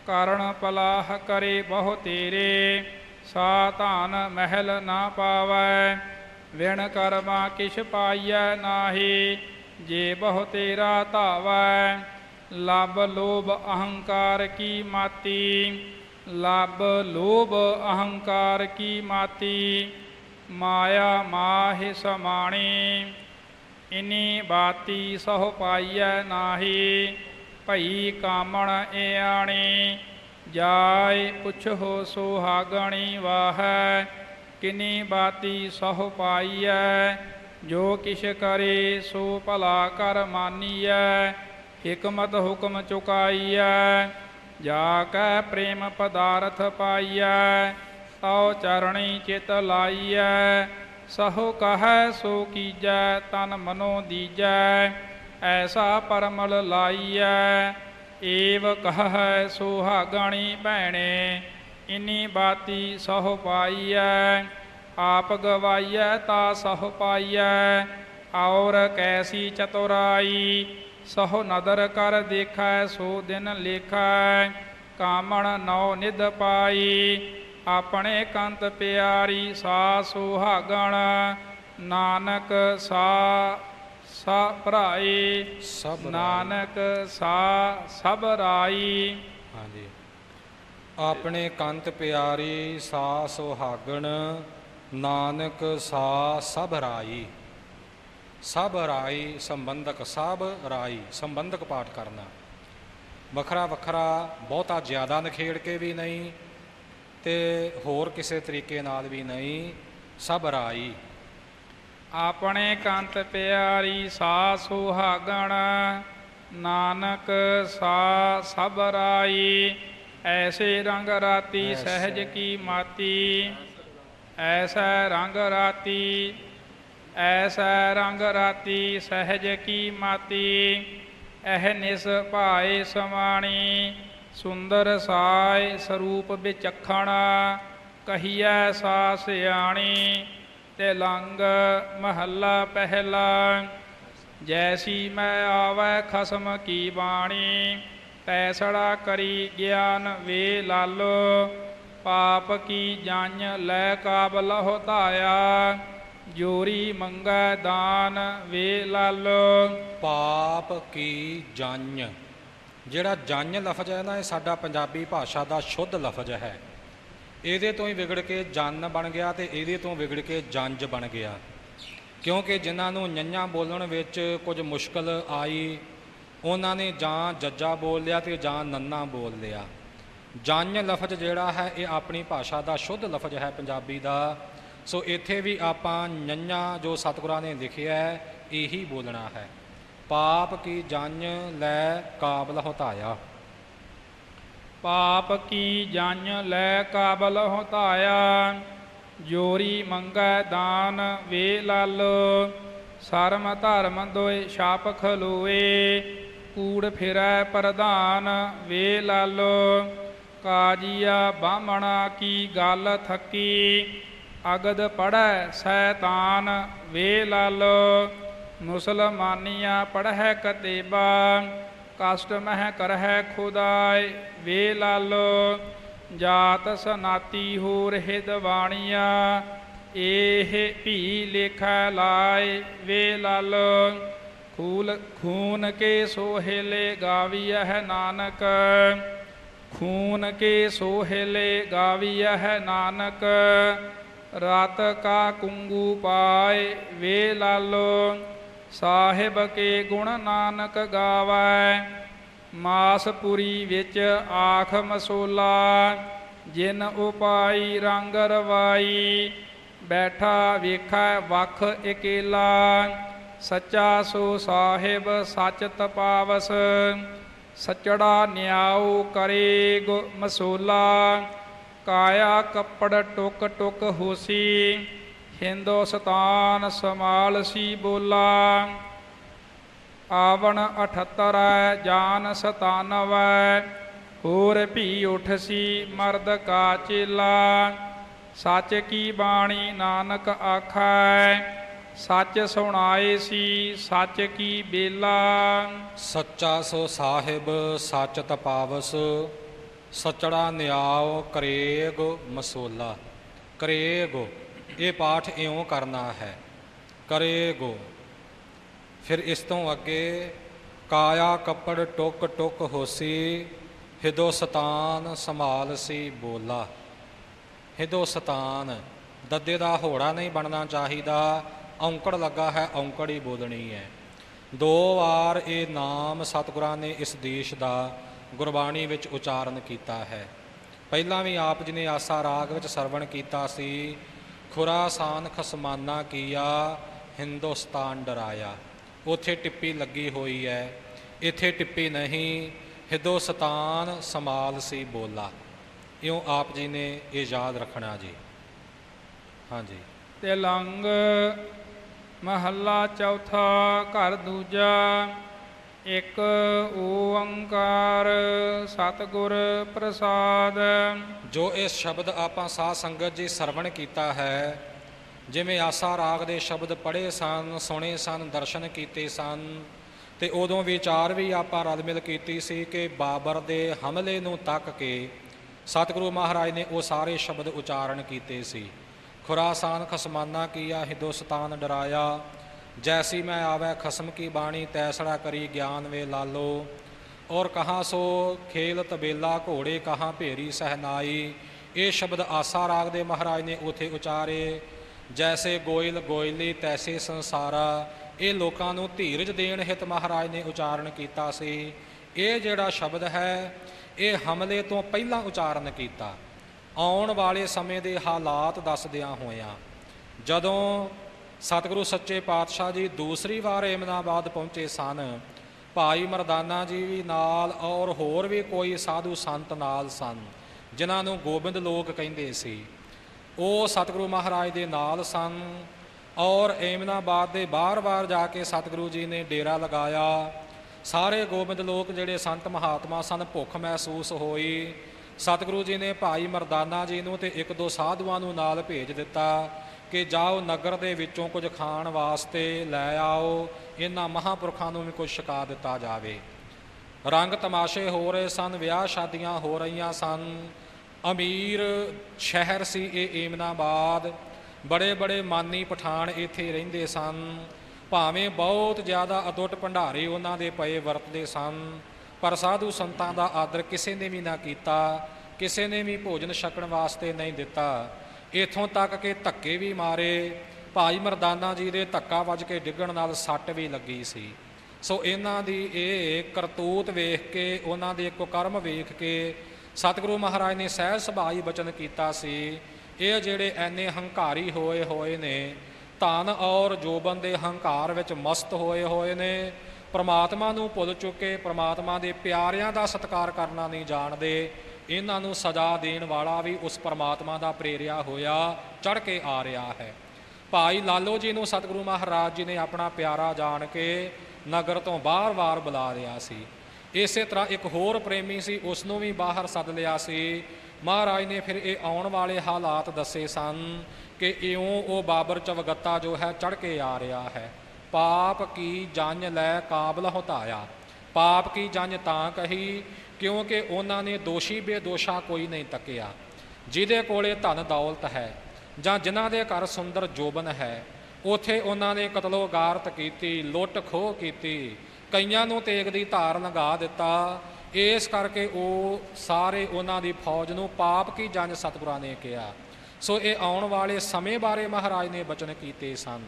ਕਰਣ ਪਲਾਹ ਕਰੇ ਬਹੁ ਤੇਰੇ, ਸਾ ਧਨ ਮਹਿਲ ਨਾ ਪਾਵੈ, ਵਿਣ ਕਰਮਾ ਕਿਛ ਪਾਈਐ ਨਾਹੀ, ਜੇ ਬਹੁ ਤੇਰਾ ਧਾਵੈ ਲਬ ਲੋਭ ਅਹੰਕਾਰ ਕੀ ਮਾਤੀ ਲਬ ਲੋਭ ਅਹੰਕਾਰ ਕੀ ਮਾਤੀ, ਮਾਇਆ ਮਾਹਿ ਸਮਾਣੀ, ਇਨੀ ਬਾਤੀ ਸਹੁ ਪਾਈਐ ਨਾਹੀ, ਭਈ ਕਾਮਣ ਏਆਣੀ ਜਾਇ ਪੁੱਛੋ ਸੁਹਾਗਣੀ ਵਾਹੈ, ਕਿਨੀ ਬਾਤੀ ਸਹੁ ਪਾਈਐ, ਜੋ ਕਿਛ ਕਰੇ ਸੋ ਭਲਾ ਕਰ ਮਾਨੀਐ, ਹਕਮਤ ਹੁਕਮ ਚੁਕਾਈਐ ਜਾ ਕੈ ਪ੍ਰੇਮ ਪਦਾਰਥ ਪਾਈਐ, ਤਉ ਚਰਣੀ ਚਿਤ ਲਾਈਐ, ਸਹੁ ਕਹੈ ਸੋ ਕੀਜੈ, ਤਨ ਮਨੋ ਦੀਜੈ, ਐਸਾ ਪਰਮਲ ਲਾਈਐ, ਏਵ ਕਹੈ ਸੁਹਾਗਣੀ ਭੈਣੇ, ਇਨੀ ਬਾਤੀ ਸਹੁ ਪਾਈਐ, ਆਪ ਗਵਾਈਐ ਤਾ ਸਹੁ ਪਾਈਐ, ਔਰ ਕੈਸੀ ਚਤੁਰਾਈ ਸਹੁ ਨਦਰ ਕਰ ਦੇਖੈ ਸੋ ਦਿਨ ਲੇਖੈ ਕਾਮਣ ਨੌ ਨਿਧ ਪਾਈ। ਆਪਣੇ ਕੰਤ ਪਿਆਰੀ ਸਾ ਸੁਹਾਗਣ ਨਾਨਕ ਸਾ ਸਾ ਭਰਾਏ ਸਭ। ਨਾਨਕ ਸਾ ਸਭ ਰਾਈ। ਹਾਂਜੀ। ਆਪਣੇ ਕੰਤ ਪਿਆਰੀ ਸਾ ਸੁਹਾਗਣ ਨਾਨਕ ਸਾ ਸਭ ਰਾਈ। ਸਭ ਰਾਈ ਸੰਬੰਧਕ ਸਭ ਰਾਈ ਸੰਬੰਧਕ ਪਾਠ ਕਰਨਾ। ਵੱਖਰਾ ਵੱਖਰਾ ਬਹੁਤਾ ਜ਼ਿਆਦਾ ਨਖੇੜ ਕੇ ਵੀ ਨਹੀਂ ਤੇ ਹੋਰ ਕਿਸੇ ਤਰੀਕੇ ਨਾਲ ਵੀ ਨਹੀਂ ਸਭ ਰਾਈ। ਆਪਣੇ ਕੰਤ ਪਿਆਰੀ ਸਾ ਸੁਹਾਗਣ ਨਾਨਕ ਸਾ ਸਭ ਰਾਈ ਐਸੇ ਰੰਗ ਰਾਤੀ ਸਹਿਜ ਕੀ ਮਾਤੀ ਐਸਾ ਰੰਗ ਰਾਤੀ ਐਸਾ ਰੰਗ ਰਾਤੀ ਸਹਿਜ ਕੀ ਮਾਤੀ, ਇਹ ਨਿਸ ਭਾਏ ਸਮਾਣੀ, ਸੁੰਦਰ ਸਾਇ ਸਰੂਪ ਵਿਚਖਣ, ਕਹੀਐ ਸਾ ਸਿਆਣੀ, ਤੇ ਲੰਗ ਮਹੱਲਾ ਪਹਿਲਾ, ਜੈਸੀ ਮੈਂ ਆਵੈ ਖਸਮ ਕੀ ਬਾਣੀ ਤੈਸੜਾ ਕਰੀ ਗਿਆਨ ਵੇ ਲਾਲੋ, ਪਾਪ ਕੀ ਜੰਨ ਲੈ ਕਾਬਲ ਹੋ ਜੋਰੀ ਮੰਗੈ ਦਾਨ ਵੇ ਲਾਲ। ਪਾਪ ਕੀ ਜੰਨ ਜਿਹੜਾ ਜੰਨ ਲਫ਼ਜ਼ ਹੈ ਨਾ, ਇਹ ਸਾਡਾ ਪੰਜਾਬੀ ਭਾਸ਼ਾ ਦਾ ਸ਼ੁੱਧ ਲਫ਼ਜ਼ ਹੈ। ਇਹਦੇ ਤੋਂ ਹੀ ਵਿਗੜ ਕੇ ਜੰਨ ਬਣ ਗਿਆ ਤੇ ਇਹਦੇ ਤੋਂ ਵਿਗੜ ਕੇ ਜੰਜ ਬਣ ਗਿਆ। ਕਿਉਂਕਿ ਜਿਨ੍ਹਾਂ ਨੂੰ ਨੰਨਾ ਬੋਲਣ ਵਿੱਚ ਕੁਝ ਮੁਸ਼ਕਲ ਆਈ, ਉਹਨਾਂ ਨੇ ਜਾਂ ਜੱਜਾ ਬੋਲ ਲਿਆ ਤੇ ਜਾਂ ਨੰਨਾ ਬੋਲ ਲਿਆ। ਜੰਨ ਲਫ਼ਜ਼ ਜਿਹੜਾ ਹੈ, ਇਹ ਆਪਣੀ ਭਾਸ਼ਾ ਦਾ ਸ਼ੁੱਧ ਲਫ਼ਜ਼ ਹੈ ਪੰਜਾਬੀ ਦਾ। ਸੋ ਇੱਥੇ ਵੀ ਆਪਾਂ ਨੰਨਾ ਜੋ ਸਤਿਗੁਰਾਂ ਨੇ ਲਿਖਿਆ ਹੈ, ਇਹੀ ਬੋਲਣਾ ਹੈ। ਪਾਪ ਕੀ ਜੰਨ ਲੈ ਕਾਬਲ ਹਤਾਇਆ ਪਾਪ ਕੀ ਜੰਨ ਲੈ ਕਾਬਲ ਹੋ ਜੋਰੀ ਮੰਗੈ ਦਾਨ ਵੇ ਲਾਲੋ। ਸਰਮ ਧਰਮ ਦੋਏ ਛਾਪ ਖਲੋਏ ਕੂੜ ਫਿਰੈ ਪ੍ਰਧਾਨ ਵੇ ਲਾਲੋ। ਕਾਜੀਆ ਬਾਹਮਣਾ ਕੀ ਗੱਲ ਥੱਕੀ। ਅਗਦ ਪੜੈ ਸੈਤਾਨ ਵੇ ਲਾਲੋ ਮੁਸਲਮਾਨੀਆਂ ਪੜ੍ਹੈ ਕਤੇਬਾ, ਕਸ਼ਟ ਮਹਿ ਕਰਹਿ ਖੁਦਾਇ ਵੇ ਲਾਲੋ ਜਾਤ ਸਨਾਤੀ ਹੋ ਰਹਿ ਦਵਾਣੀਆਂ ਇਹ ਭੀ ਲੇਖਾ ਲਾਇ ਵੇ ਲਾਲੋ ਖੂਲ ਖੂਨ ਕੇ ਸੋਹਿਲੇ ਗਾਵੀਐ ਨਾਨਕ, ਖੂਨ ਕੇ ਸੋਹਿਲੇ ਗਾਵੀਐ ਨਾਨਕ ਰਾਤ ਕਾ ਕੁੰਗੂ ਪਾਏ, ਵੇ ਲਾਲੋ, ਸਾਹਿਬ ਕੇ ਗੁਣ ਨਾਨਕ ਗਾਵੈ। ਮਾਸਪੁਰੀ ਵਿੱਚ ਆਖ ਮਸੋਲਾ, ਜਿਨ ਉਪਾਈ ਰੰਗ ਰਵਾਈ। ਬੈਠਾ ਵੇਖੈ ਵਖ ਇਕੇਲਾ, ਸੱਚਾ ਸੋ ਸਾਹਿਬ ਸੱਚ ਤਪਾਵਸ। ਸਚੜਾ ਨਿਆਉ ਕਰੇ ਗੁ ਮਸੋਲਾ ਕਾਇਆ ਕੱਪੜ ਟੁਕ ਟੁਕ ਹੋਸੀ ਹਿੰਦੁਸਤਾਨ ਸਮਾਲਸੀ ਬੋਲਾ। ਆਵਣ 78 ਜਾਨ 97 ਹੋਰ ਭੀ ਉਠਸੀ ਮਰਦ ਕਾ ਚੇਲਾ। ਸੱਚ ਕੀ ਬਾਣੀ ਨਾਨਕ ਆਖੈ, ਸੱਚ ਸੁਣਾਏ ਸੀ ਸੱਚ ਕੀ ਬੇਲਾ। ਸੱਚਾ ਸੋ ਸਾਹਿਬ, ਸੱਚ ਤਪਾਵਸ ਸਚੜਾ ਨਿਆਉ ਕਰੇਗ ਮਸੋਲਾ। ਕਰੇਗੋ, ਇਹ ਪਾਠ ਇਉਂ ਕਰਨਾ ਹੈ। ਕਰੇਗੋ, ਫਿਰ ਇਸ ਤੋਂ ਅੱਗੇ ਕਾਇਆ ਕੱਪੜ ਟੁਕ ਟੁਕ ਹੋਸੀ ਹਿਦੋਸਤਾਨ ਸੰਭਾਲ ਸੀ ਬੋਲਾ। ਹਿਦੋਸਤਾਨ ਦੱਦੇ ਦਾ ਹੋੜਾ ਨਹੀਂ ਬਣਨਾ ਚਾਹੀਦਾ, ਔਂਕੜ ਲੱਗਾ ਹੈ, ਔਂਕੜ ਹੀ ਬੋਲਣੀ ਹੈ। ਦੋ ਵਾਰ ਇਹ ਨਾਮ ਸਤਿਗੁਰਾਂ ਨੇ ਇਸ ਦੇਸ਼ ਦਾ ਗੁਰਬਾਣੀ ਵਿੱਚ ਉਚਾਰਨ ਕੀਤਾ ਹੈ। ਪਹਿਲਾਂ ਵੀ ਆਪ ਜੀ ਨੇ ਆਸਾ ਰਾਗ ਵਿੱਚ ਸਰਵਣ ਕੀਤਾ ਸੀ, ਖੁਰਾਸਾਨ ਖਸਮਾਨਾ ਕੀਆ, ਹਿੰਦੁਸਤਾਨ ਡਰਾਇਆ। ਉਥੇ ਟਿੱਪੀ ਲੱਗੀ ਹੋਈ ਹੈ ਇੱਥੇ ਟਿੱਪੀ ਨਹੀਂ, ਹਿੰਦੁਸਤਾਨ ਸਮਾਲ ਸੀ ਬੋਲਾ। ਇਉਂ ਆਪ ਜੀ ਨੇ ਇਹ ਯਾਦ ਰੱਖਣਾ ਜੀ। ਹਾਂਜੀ। ਤਿਲੰਗ ਮਹੱਲਾ ਚੌਥਾ ਘਰ ਦੂਜਾ ਇੱਕ ਓੰਕਾਰ ਸਤਿਗੁਰ ਪ੍ਰਸਾਦ। ਜੋ ਇਹ ਸ਼ਬਦ ਆਪਾਂ ਸਾਧ ਸੰਗਤ ਜੀ ਸਰਵਣ ਕੀਤਾ ਹੈ, ਜਿਵੇਂ ਆਸਾ ਰਾਗ ਦੇ ਸ਼ਬਦ ਪੜ੍ਹੇ ਸਨ, ਸੁਣੇ ਸਨ, ਦਰਸ਼ਨ ਕੀਤੇ ਸਨ, ਤੇ ਉਦੋਂ ਵਿਚਾਰ ਵੀ ਆਪਾਂ ਰਲ ਮਿਲ ਕੀਤੀ ਸੀ ਕਿ ਬਾਬਰ ਦੇ ਹਮਲੇ ਨੂੰ ਤੱਕ ਕੇ ਸਤਿਗੁਰੂ ਮਹਾਰਾਜ ਨੇ ਉਹ ਸਾਰੇ ਸ਼ਬਦ ਉਚਾਰਨ ਕੀਤੇ ਸੀ। ਖੁਰਾਸਾਨ ਖਸਮਾਨਾ ਕੀਆ, ਹਿੰਦੁਸਤਾਨ ਡਰਾਇਆ ਜੈਸੀ ਮੈਂ ਆਵੈ ਖਸਮ ਕੀ ਬਾਣੀ ਤੈਸੜਾ ਕਰੀ ਗਿਆਨ ਵੇ ਲਾਲੋ ਔਰ ਕਹਾਂ ਸੋ ਖੇਲ ਤਬੇਲਾ ਘੋੜੇ ਕਹਾਂ ਭੇਰੀ ਸਹਨਾਈ ਇਹ ਸ਼ਬਦ ਆਸਾ ਰਾਗ ਦੇ ਮਹਾਰਾਜ ਨੇ ਉਥੇ ਉਚਾਰੇ ਜੈਸੇ ਗੋਇਲ ਗੋਇਲੀ ਤੈਸੇ ਸੰਸਾਰਾ ਇਹ ਲੋਕਾਂ ਨੂੰ ਧੀਰਜ ਦੇਣ ਹਿਤ ਮਹਾਰਾਜ ਨੇ ਉਚਾਰਨ ਕੀਤਾ ਸੀ ਇਹ ਜਿਹੜਾ ਸ਼ਬਦ ਹੈ ਇਹ ਹਮਲੇ ਤੋਂ ਪਹਿਲਾਂ ਉਚਾਰਨ ਕੀਤਾ ਆਉਣ ਵਾਲੇ ਸਮੇਂ ਦੇ ਹਾਲਾਤ ਦੱਸਦਿਆਂ ਹੋਇਆਂ ਜਦੋਂ ਸਤਿਗੁਰੂ ਸੱਚੇ ਪਾਤਸ਼ਾਹ ਜੀ, ਦੂਸਰੀ ਵਾਰ ਏਮਨਾਬਾਦ ਪਹੁੰਚੇ ਸਨ। ਭਾਈ ਮਰਦਾਨਾ ਜੀ ਵੀ ਨਾਲ ਔਰ ਹੋਰ ਵੀ ਕੋਈ ਸਾਧੂ ਸੰਤ ਨਾਲ ਸਨ, ਜਿਨ੍ਹਾਂ ਨੂੰ ਗੋਬਿੰਦ ਲੋਕ ਕਹਿੰਦੇ ਸੀ। ਉਹ ਸਤਿਗੁਰੂ ਮਹਾਰਾਜ ਦੇ ਨਾਲ ਸਨ ਔਰ ਏਮਨਾਬਾਦ ਦੇ ਬਾਰ-ਬਾਰ ਜਾ ਕੇ ਸਤਿਗੁਰੂ ਜੀ ਨੇ ਡੇਰਾ ਲਗਾਇਆ। ਸਾਰੇ ਗੋਬਿੰਦ ਲੋਕ ਜਿਹੜੇ ਸੰਤ ਮਹਾਤਮਾ ਸਨ, ਭੁੱਖ ਮਹਿਸੂਸ ਹੋਈ। ਸਤਿਗੁਰੂ ਜੀ ਨੇ ਭਾਈ ਮਰਦਾਨਾ ਜੀ ਨੂੰ ਤੇ ਇੱਕ ਦੋ ਸਾਧੂਆਂ ਨੂੰ ਨਾਲ ਭੇਜ ਦਿੱਤਾ। ਕਿ ਜਾਓ ਨਗਰ ਦੇ ਵਿੱਚੋਂ ਕੁਝ ਖਾਣ ਵਾਸਤੇ ਲੈ ਆਓ, ਇਹਨਾਂ ਮਹਾਪੁਰਖਾਂ ਨੂੰ ਵੀ ਕੁਝ ਛਕਾ ਦਿੱਤਾ ਜਾਵੇ। ਰੰਗ ਤਮਾਸ਼ੇ ਹੋ ਰਹੇ ਸਨ, ਵਿਆਹ ਸ਼ਾਦੀਆਂ ਹੋ ਰਹੀਆਂ ਸਨ। ਅਮੀਰ ਸ਼ਹਿਰ ਸੀ ਇਹ ਏਮਨਾਬਾਦ। ਬੜੇ ਬੜੇ ਮਾਨੀ ਪਠਾਨ ਇੱਥੇ ਰਹਿੰਦੇ ਸਨ। ਭਾਵੇਂ ਬਹੁਤ ਜ਼ਿਆਦਾ ਅਦੁੱਟ ਭੰਡਾਰੇ ਉਹਨਾਂ ਦੇ ਪਏ ਵਰਤਦੇ ਸਨ, ਪਰ ਸਾਧੂ ਸੰਤਾਂ ਦਾ ਆਦਰ ਕਿਸੇ ਨੇ ਵੀ ਨਾ ਕੀਤਾ, ਕਿਸੇ ਨੇ ਵੀ ਭੋਜਨ ਛਕਣ ਵਾਸਤੇ ਨਹੀਂ ਦਿੱਤਾ। ਇਥੋਂ ਤੱਕ ਕਿ ਧੱਕੇ ਵੀ ਮਾਰੇ। ਭਾਈ ਮਰਦਾਨਾ ਜੀ ਦੇ ਧੱਕਾ ਵੱਜ ਕੇ ਡਿੱਗਣ ਨਾਲ ਸੱਟ ਵੀ ਲੱਗੀ ਸੀ। ਸੋ ਇਹਨਾਂ ਦੀ ਇਹ ਕਰਤੂਤ ਵੇਖ ਕੇ, ਉਹਨਾਂ ਦੇ ਕੁਕਰਮ ਵੇਖ ਕੇ ਸਤਿਗੁਰੂ ਮਹਾਰਾਜ ਨੇ ਸਹਿਜ ਸੁਭਾਈ ਬਚਨ ਕੀਤਾ ਸੀ। ਇਹ ਜਿਹੜੇ ਐਨੇ ਹੰਕਾਰੀ ਹੋਏ ਹੋਏ ਨੇ, ਧਨ ਔਰ ਜੋਬਨ ਦੇ ਹੰਕਾਰ ਵਿੱਚ ਮਸਤ ਹੋਏ ਹੋਏ ਨੇ, ਪ੍ਰਮਾਤਮਾ ਨੂੰ ਭੁੱਲ ਚੁੱਕੇ, ਪ੍ਰਮਾਤਮਾ ਦੇ ਪਿਆਰਿਆਂ ਦਾ ਸਤਿਕਾਰ ਕਰਨਾ ਨਹੀਂ ਜਾਣਦੇ। ਇਹਨਾਂ ਨੂੰ ਸਜ਼ਾ ਦੇਣ ਵਾਲਾ ਵੀ ਉਸ ਪਰਮਾਤਮਾ ਦਾ ਪ੍ਰੇਰਿਆ ਹੋਇਆ ਚੜ ਕੇ ਆ ਰਿਹਾ ਹੈ। ਭਾਈ ਲਾਲੋ ਜੀ ਨੂੰ ਸਤਿਗੁਰੂ ਮਹਾਰਾਜ ਜੀ ਨੇ ਆਪਣਾ ਪਿਆਰਾ ਜਾਣ ਕੇ ਨਗਰ ਤੋਂ ਬਾਹਰ-ਬਾਹਰ ਬੁਲਾ ਰਿਹਾ ਸੀ। ਇਸੇ ਤਰ੍ਹਾਂ ਇੱਕ ਹੋਰ ਪ੍ਰੇਮੀ ਸੀ, ਉਸ ਨੂੰ ਵੀ ਬਾਹਰ ਸੱਦ ਲਿਆ ਸੀ। ਮਹਾਰਾਜ ਨੇ ਫਿਰ ਇਹ ਆਉਣ ਵਾਲੇ ਹਾਲਾਤ ਦੱਸੇ ਸਨ ਕਿ ਇਉਂ ਉਹ ਬਾਬਰ ਚਵਗੱਤਾ ਜੋ ਹੈ ਚੜ ਕੇ ਆ ਰਿਹਾ ਹੈ। ਪਾਪ ਕੀ ਜੰਨ ਲੈ ਕਾਬਲ ਹਤਾਇਆ ਪਾਪ ਕੀ ਜੰਨ ਤਾਂ ਕਹੀ? ਕਿਉਂਕਿ ਉਹਨਾਂ ਨੇ ਦੋਸ਼ੀ ਬੇਦੋਸ਼ਾ ਕੋਈ ਨਹੀਂ ਤੱਕਿਆ, ਜਿਹਦੇ ਕੋਲੇ ਧਨ ਦੌਲਤ ਹੈ ਜਾਂ ਜਿਨ੍ਹਾਂ ਦੇ ਘਰ ਸੁੰਦਰ ਜੋਬਨ ਹੈ, ਉਥੇ ਉਹਨਾਂ ਨੇ ਕਤਲੋਗਾਰਤ ਕੀਤੀ, ਲੁੱਟ ਖੋਹ ਕੀਤੀ, ਕਈਆਂ ਨੂੰ ਤੇਗ ਦੀ ਧਾਰ ਲਗਾ ਦਿੱਤਾ। ਇਸ ਕਰਕੇ ਉਹ ਸਾਰੇ ਉਹਨਾਂ ਦੀ ਫੌਜ ਨੂੰ ਪਾਪ ਕੀ ਜੰਜ ਸਤਿਗੁਰਾਂ ਨੇ ਕਿਹਾ। ਸੋ ਇਹ ਆਉਣ ਵਾਲੇ ਸਮੇਂ ਬਾਰੇ ਮਹਾਰਾਜ ਨੇ ਬਚਨ ਕੀਤੇ ਸਨ।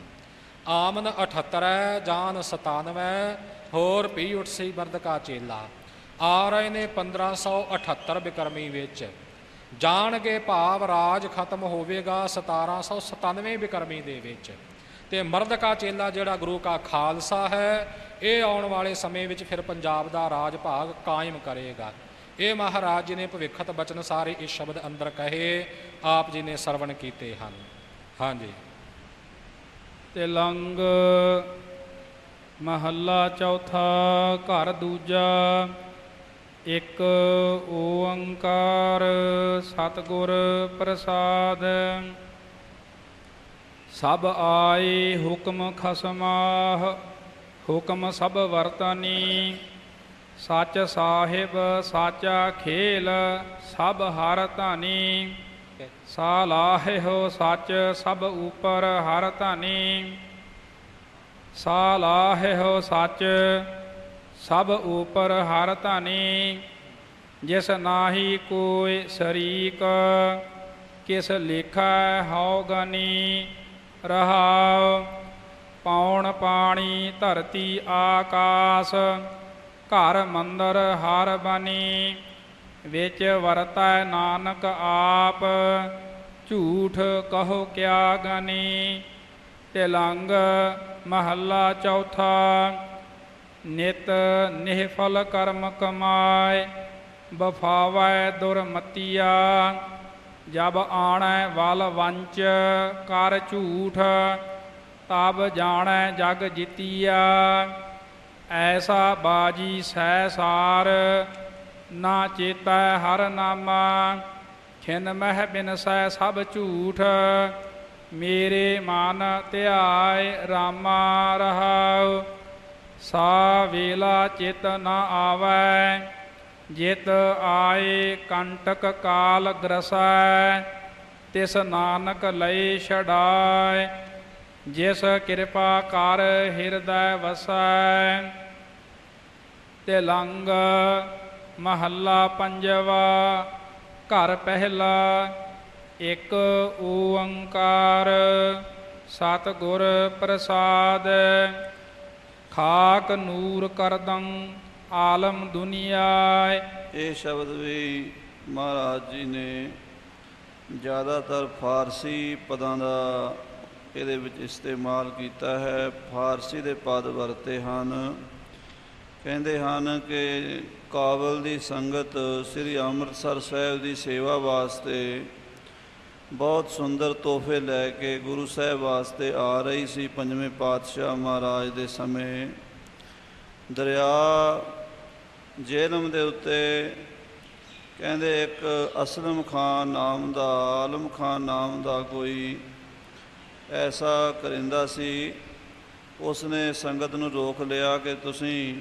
ਆਮਨ 78 ਹੈ ਜਾਨ 97 ਹੋਰ ਪੀ ਉਠਸੀ ਮਰਦ ਕਾ ਚੇਲਾ। ਆ ਰਹੇ ਨੇ 1578 ਬਿਕਰਮੀ ਵਿੱਚ ਜਾਣਗੇ ਭਾਵ ਰਾਜ ਖਤਮ ਹੋਵੇਗਾ 1797 ਬਿਕਰਮੀ ਦੇ ਵਿੱਚ। ਤੇ ਮਰਦ ਕਾ ਚੇਲਾ ਜਿਹੜਾ ਗੁਰੂ ਕਾ ਖਾਲਸਾ ਹੈ, ਇਹ ਆਉਣ ਵਾਲੇ ਸਮੇਂ ਵਿੱਚ ਫਿਰ ਪੰਜਾਬ ਦਾ ਰਾਜ ਭਾਗ ਕਾਇਮ ਕਰੇਗਾ। ਇਹ ਮਹਾਰਾਜ ਜੀ ਨੇ ਭਵਿੱਖਤ ਬਚਨ ਸਾਰੇ ਇਸ ਸ਼ਬਦ ਅੰਦਰ ਕਹੇ, ਆਪ ਜੀ ਨੇ ਸਰਵਣ ਕੀਤੇ ਹਨ। ਹਾਂਜੀ। ਤੇ ਲੰਗ ਮਹੱਲਾ ਚੌਥਾ, ਘਰ ਦੂਜਾ ਇੱਕ ਓੰਕਾਰ ਸਤਿਗੁਰ ਪ੍ਰਸਾਦ। ਸਭ ਆਏ ਹੁਕਮ ਖਸਮਾਹ, ਹੁਕਮ ਸਭ ਵਰਤਨੀ। ਸੱਚ ਸਾਹਿਬ, ਸਾਚਾ ਖੇਲ, ਸਭ ਹਰ ਧਾਨੀ। ਸਾ ਲਾਹਿਓ ਸੱਚ, ਸਭ ਉਪਰ ਹਰ ਧਾਨੀ। ਸਾ ਲਾਹਿਓ ਸੱਚ ਸਭ ਉਪਰ ਹਰ ਧਾਨੀ, ਜਿਸ ਨਾਹੀ ਕੋਈ ਸ਼ਰੀਕ, ਕਿਸ ਲੇਖਾ ਹਉ ਗਨੀ, ਰਹਾਉ ਪੌਣ ਪਾਣੀ ਧਰਤੀ ਆਕਾਸ, ਘਰ ਮੰਦਰ ਹਰ ਬਨੀ, ਵਿੱਚ ਵਰਤੈ ਨਾਨਕ ਆਪ, ਝੂਠ ਕਹੋ ਕਿਆ ਗਨੀ, ਤਿਲੰਗ ਮਹੱਲਾ ਚੌਥਾ ਨਿਤ ਨਿਹਫਲ ਕਰਮ ਕਮਾਏ ਬਫਾਵੈ ਦੁਰਮਤੀਆ ਜਬ ਆਣੈ ਵਲ ਵੰਚ, ਕਰ ਝੂਠ, ਤਬ ਜਾਣੈ ਜਗ ਜਿਤੀਆ। ਐਸਾ ਬਾਜੀ ਸਹਿ ਸਾਰ ਨਾ ਚੇਤੈ ਹਰ ਨਾਮਾ, ਖਿਨ ਮਹਿ ਬਿਨਸੈ ਸਭ ਝੂਠ, ਮੇਰੇ ਮਨ ਧਿਆਏ ਰਾਮਾ ਰਹਾਉ। ਸਾ ਵੇਲਾ ਚਿਤ ਨ ਆਵੈ, ਜਿਤ ਆਏ ਕੰਟਕ ਕਾਲ ਗ੍ਰਸੈ, ਤਿਸ ਨਾਨਕ ਲਈ ਛਡਾਏ, ਜਿਸ ਕਿਰਪਾ ਕਰ ਹਿਰਦੈ ਵਸੈ। ਤਿਲੰਗ ਮਹੱਲਾ ਪੰਜਵਾ, ਘਰ ਪਹਿਲਾ, ਇੱਕ ਓੰਕਾਰ, ਸਤਿਗੁਰ ਪ੍ਰਸਾਦ। ਖਾਕ ਨੂਰ ਕਰਦੰ, ਆਲਮ ਦੁਨੀਆ ਇਹ ਸ਼ਬਦ ਵੀ ਮਹਾਰਾਜ ਜੀ ਨੇ ਜ਼ਿਆਦਾਤਰ ਫਾਰਸੀ ਪਦਾਂ ਦਾ ਇਹਦੇ ਵਿੱਚ ਇਸਤੇਮਾਲ ਕੀਤਾ ਹੈ। ਫਾਰਸੀ ਦੇ ਪਦ ਵਰਤੇ ਹਨ। ਕਹਿੰਦੇ ਹਨ ਕਿ ਕਾਬਲ ਦੀ ਸੰਗਤ ਸ੍ਰੀ ਅੰਮ੍ਰਿਤਸਰ ਸਾਹਿਬ ਦੀ ਸੇਵਾ ਵਾਸਤੇ ਬਹੁਤ ਸੁੰਦਰ ਤੋਹਫੇ ਲੈ ਕੇ ਗੁਰੂ ਸਾਹਿਬ ਵਾਸਤੇ ਆ ਰਹੀ ਸੀ ਪੰਜਵੇਂ ਪਾਤਸ਼ਾਹ ਮਹਾਰਾਜ ਦੇ ਸਮੇਂ। ਦਰਿਆ ਜੇਲਮ ਦੇ ਉੱਤੇ ਕਹਿੰਦੇ ਇੱਕ ਅਸਲਮ ਖਾਨ ਨਾਮ ਦਾ, ਆਲਮ ਖਾਨ ਨਾਮ ਦਾ ਕੋਈ ਐਸਾ ਕਰਿੰਦਾ ਸੀ, ਉਸਨੇ ਸੰਗਤ ਨੂੰ ਰੋਕ ਲਿਆ ਕਿ ਤੁਸੀਂ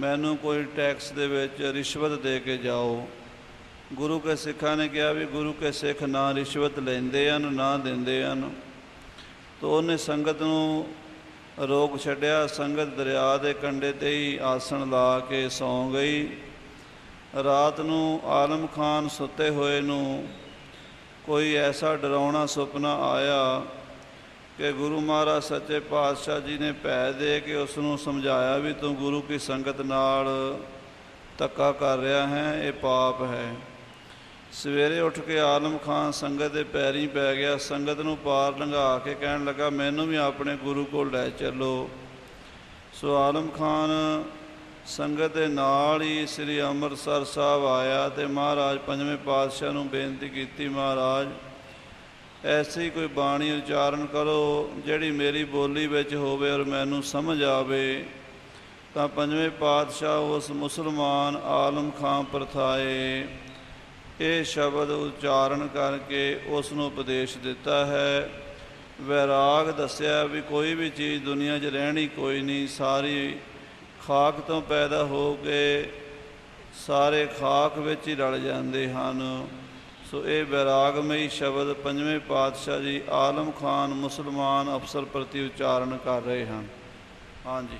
ਮੈਨੂੰ ਕੋਈ ਟੈਕਸ ਦੇ ਵਿੱਚ ਰਿਸ਼ਵਤ ਦੇ ਕੇ ਜਾਓ। ਗੁਰੂ ਕੇ ਸਿੱਖਾਂ ਨੇ ਕਿਹਾ ਵੀ ਗੁਰੂ ਕੇ ਸਿੱਖ ਨਾ ਰਿਸ਼ਵਤ ਲੈਂਦੇ ਹਨ, ਨਾ ਦਿੰਦੇ ਹਨ। ਤੋ ਉਹਨੇ ਸੰਗਤ ਨੂੰ ਰੋਕ ਛੱਡਿਆ। ਸੰਗਤ ਦਰਿਆ ਦੇ ਕੰਢੇ ਤੇ ਹੀ ਆਸਣ ਲਾ ਕੇ ਸੌਂ ਗਈ। ਰਾਤ ਨੂੰ ਆਲਮ ਖਾਨ ਸੁੱਤੇ ਹੋਏ ਨੂੰ ਕੋਈ ਐਸਾ ਡਰਾਉਣਾ ਸੁਪਨਾ ਆਇਆ ਕਿ ਗੁਰੂ ਮਹਾਰਾਜ ਸੱਚੇ ਪਾਤਸ਼ਾਹ ਜੀ ਨੇ ਭੈ ਦੇ ਕੇ ਉਸ ਨੂੰ ਸਮਝਾਇਆ ਵੀ ਤੂੰ ਗੁਰੂ ਕੀ ਸੰਗਤ ਨਾਲ ਧੱਕਾ ਕਰ ਰਿਹਾ ਹੈ, ਇਹ ਪਾਪ ਹੈ। ਸਵੇਰੇ ਉੱਠ ਕੇ ਆਲਮ ਖਾਨ ਸੰਗਤ ਦੇ ਪੈਰੀਂ ਪੈ ਗਿਆ, ਸੰਗਤ ਨੂੰ ਪਾਰ ਲੰਘਾ ਕੇ ਕਹਿਣ ਲੱਗਾ, ਮੈਨੂੰ ਵੀ ਆਪਣੇ ਗੁਰੂ ਕੋਲ ਲੈ ਚੱਲੋ। ਸੋ ਆਲਮ ਖਾਨ ਸੰਗਤ ਦੇ ਨਾਲ ਹੀ ਸ੍ਰੀ ਅੰਮ੍ਰਿਤਸਰ ਸਾਹਿਬ ਆਇਆ ਤੇ ਮਹਾਰਾਜ ਪੰਜਵੇਂ ਪਾਤਸ਼ਾਹ ਨੂੰ ਬੇਨਤੀ ਕੀਤੀ, ਮਹਾਰਾਜ, ਐਸੀ ਕੋਈ ਬਾਣੀ ਉਚਾਰਨ ਕਰੋ ਜਿਹੜੀ ਮੇਰੀ ਬੋਲੀ ਵਿੱਚ ਹੋਵੇ ਔਰ ਮੈਨੂੰ ਸਮਝ ਆਵੇ। ਤਾਂ ਪੰਜਵੇਂ ਪਾਤਸ਼ਾਹ ਉਸ ਮੁਸਲਮਾਨ ਆਲਮ ਖਾਨ ਪ੍ਰਥਾਏ। ਇਹ ਸ਼ਬਦ ਉਚਾਰਨ ਕਰਕੇ ਉਸ ਨੂੰ ਉਪਦੇਸ਼ ਦਿੱਤਾ ਹੈ। ਵੈਰਾਗ ਦੱਸਿਆ ਵੀ ਕੋਈ ਵੀ ਚੀਜ਼ ਦੁਨੀਆ 'ਚ ਰਹਿਣੀ ਕੋਈ ਨਹੀਂ, ਸਾਰੀ ਖਾਕ ਤੋਂ ਪੈਦਾ ਹੋ ਕੇ ਸਾਰੇ ਖਾਕ ਵਿੱਚ ਹੀ ਰਲ ਜਾਂਦੇ ਹਨ। ਸੋ ਇਹ ਵੈਰਾਗਮਈ ਸ਼ਬਦ ਪੰਜਵੇਂ ਪਾਤਸ਼ਾਹ ਜੀ ਆਲਮ ਖਾਨ ਮੁਸਲਮਾਨ ਅਫਸਰ ਪ੍ਰਤੀ ਉਚਾਰਨ ਕਰ ਰਹੇ ਹਨ। ਹਾਂਜੀ।